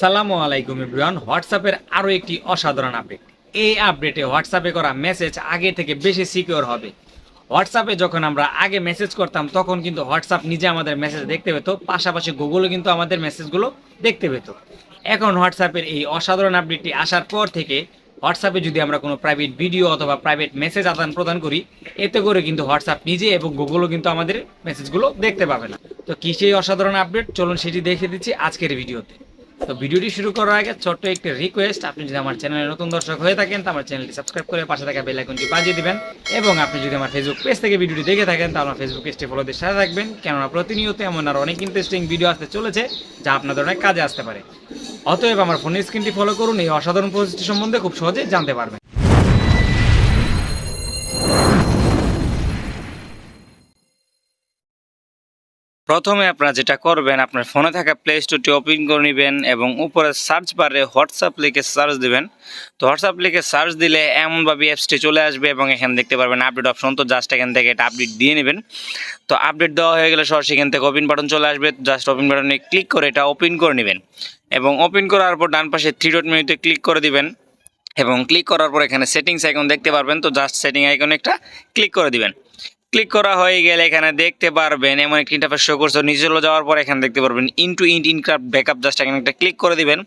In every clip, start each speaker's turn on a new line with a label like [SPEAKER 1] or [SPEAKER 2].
[SPEAKER 1] আসসালামু আলাইকুম এভরিওয়ান। হোয়াটসঅ্যাপের আরও একটি অসাধারণ আপডেট। এই আপডেটে হোয়াটসঅ্যাপে করা মেসেজ আগে থেকে বেশি সিকিউর হবে। হোয়াটসঅ্যাপে যখন আমরা আগে মেসেজ করতাম, তখন কিন্তু হোয়াটসঅ্যাপ নিজে আমাদের মেসেজ দেখতে পেতো। পাশাপাশি গুগলও কিন্তু আমাদের মেসেজগুলো দেখতে পেতো। এখন হোয়াটসঅ্যাপের এই অসাধারণ আপডেটটি আসার পর থেকে হোয়াটসঅ্যাপে যদি আমরা কোনো প্রাইভেট ভিডিও অথবা প্রাইভেট মেসেজ আদান প্রদান করি, এতে করে কিন্তু হোয়াটসঅ্যাপ নিজে এবং গুগলও কিন্তু আমাদের মেসেজগুলো দেখতে পাবে না। তো কি সেই অসাধারণ আপডেট? চলুন সেটি দেখে দিচ্ছি আজকের ভিডিওতে। তো ভিডিওটি শুরু করার আগে ছোট্ট একটি রিকোয়েস্ট আপনি যদি আমার চ্যানেলে নতুন দর্শক হয়ে থাকেন, তো আমার চ্যানেলটি সাবস্ক্রাইব করে পাশে থাকা বেল আইকনটি বাজিয়ে দিবেন। এবং আপনি যদি আমার ফেসবুক পেজ থেকে ভিডিওটি দেখে থাকেন, তাহলে আমার ফেসবুক পেজটি ফলোদের সাথে থাকবেন। কেননা প্রতিনিয়ত এমন আর অনেক ইন্টারেস্টিং ভিডিও আসতে চলেছে, যা আপনাদের অনেক কাজে আসতে পারে। অতএব আমার ফোনের স্ক্রিনটি ফলো করুন, এই অসাধারণ পরিস্থিতি সম্বন্ধে খুব সহজে জানতে পারবেন। প্রথমে আপনারা যেটা করবেন, আপনার ফোনে থাকা প্লে স্টোরটি ওপেন করে নেবেন এবং উপরে সার্চ বারে হোয়াটসঅ্যাপ লিখে সার্চ দিবেন। তো হোয়াটসঅ্যাপ লিখে সার্চ দিলে এমনভাবে অ্যাপসটি চলে আসবে এবং এখানে দেখতে পারবেন আপডেট অপশন তো জাস্ট এখান থেকে এটা আপডেট দিয়ে নেবেন। তো আপডেট দেওয়া হয়ে গেলে সরাসরি এখান থেকে ওপেন বাটন চলে আসবে। জাস্ট ওপেন বাটনে ক্লিক করে এটা ওপেন করে নেবেন। এবং ওপেন করার পর ডান পাশে থ্রি ডট মেনুতে ক্লিক করে দিবেন। এবং ক্লিক করার পর এখানে সেটিংস আইকন দেখতে পারবেন। তো জাস্ট সেটিং আইকনে একটা ক্লিক করে দিবেন। ক্লিক করা হয়ে গেলে এখানে দেখতে পারবেন, এমন একটি ইন্টারফেস শো করছে। নিচে চলে যাওয়ার পর এখানে দেখতে পারবেন end to end encrypted backup just এখানে একটা ক্লিক করে দিবেন।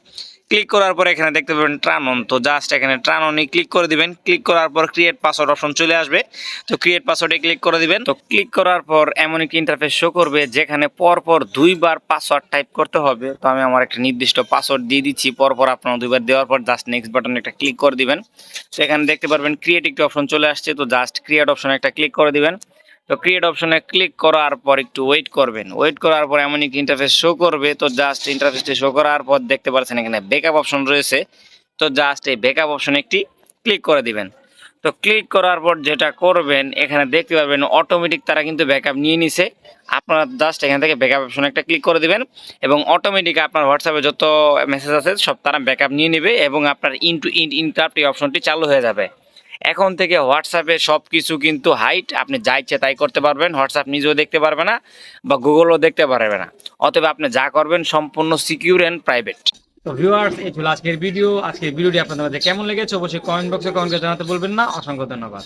[SPEAKER 1] ক্লিক করার পর এখানে দেখতে পাবেন ট্রান অন তো জাস্ট এখানে ট্রান অনে ক্লিক করে দিবেন। ক্লিক করার পর ক্রিয়েট পাসওয়ার্ড অপশন চলে আসবে। তো ক্রিয়েট পাসওয়ার্ডে ক্লিক করে দিবেন। তো ক্লিক করার পর এমন একটি ইন্টারফেস শো করবে, যেখানে পরপর দুইবার পাসওয়ার্ড টাইপ করতে হবে। তো আমি আমার একটা নির্দিষ্ট পাসওয়ার্ড দিয়ে দিচ্ছি, পরপর আপনারা দুইবার দেওয়ার পর জাস্ট নেক্সট বাটনে একটা ক্লিক করে দিবেন। তো এখানে দেখতে পারবেন ক্রিয়েট একটি অপশন চলে আসছে। তো জাস্ট ক্রিয়েট অপশনে একটা ক্লিক করে দিবেন। তো ক্রিয়েট অপশনে ক্লিক করার পর একটু ওয়েট করবেন। ওয়েট করার পর এমন একটি ইন্টারফেস শো করবে, তো জাস্ট ইন্টারফেসটি শো করার পর দেখতে পাচ্ছেন এখানে ব্যাকআপ অপশন রয়েছে। তো জাস্ট এই ব্যাকআপ অপশনে একটি ক্লিক করে দিবেন। তো ক্লিক করার পর যেটা করবেন, এখানে দেখতে পারবেন অটোমেটিক তারা কিন্তু ব্যাকআপ নিয়ে নিছে। আপনারা জাস্ট এখান থেকে ব্যাকআপ অপশন একটা ক্লিক করে দিবেন এবং অটোমেটিক আপনার হোয়াটসঅ্যাপে যত মেসেজ আছে সব তারা ব্যাকআপ নিয়ে নেবে এবং আপনার ইন টু ইন ইনক্রাফট এই অপশনটি চালু হয়ে যাবে। এখন থেকে হোয়াটসঅ্যাপে সব কিছু কিন্তু হাইট আপনি যা ইচ্ছে তাই করতে পারবেন। হোয়াটসঅ্যাপ নিজেও দেখতে পারবে না বা গুগলও দেখতে পারবে না। অতএব আপনি যা করবেন সম্পূর্ণ সিকিউর অ্যান্ড প্রাইভেট তো ভিউয়ার্স এই ছিল আজকের ভিডিও আজকের ভিডিওটি আপনাদের মধ্যে কেমন লেগেছে? অবশ্যই কমেন্ট বক্সে কমেন্ট করে জানাতে বলবেন না। অসংখ্য ধন্যবাদ।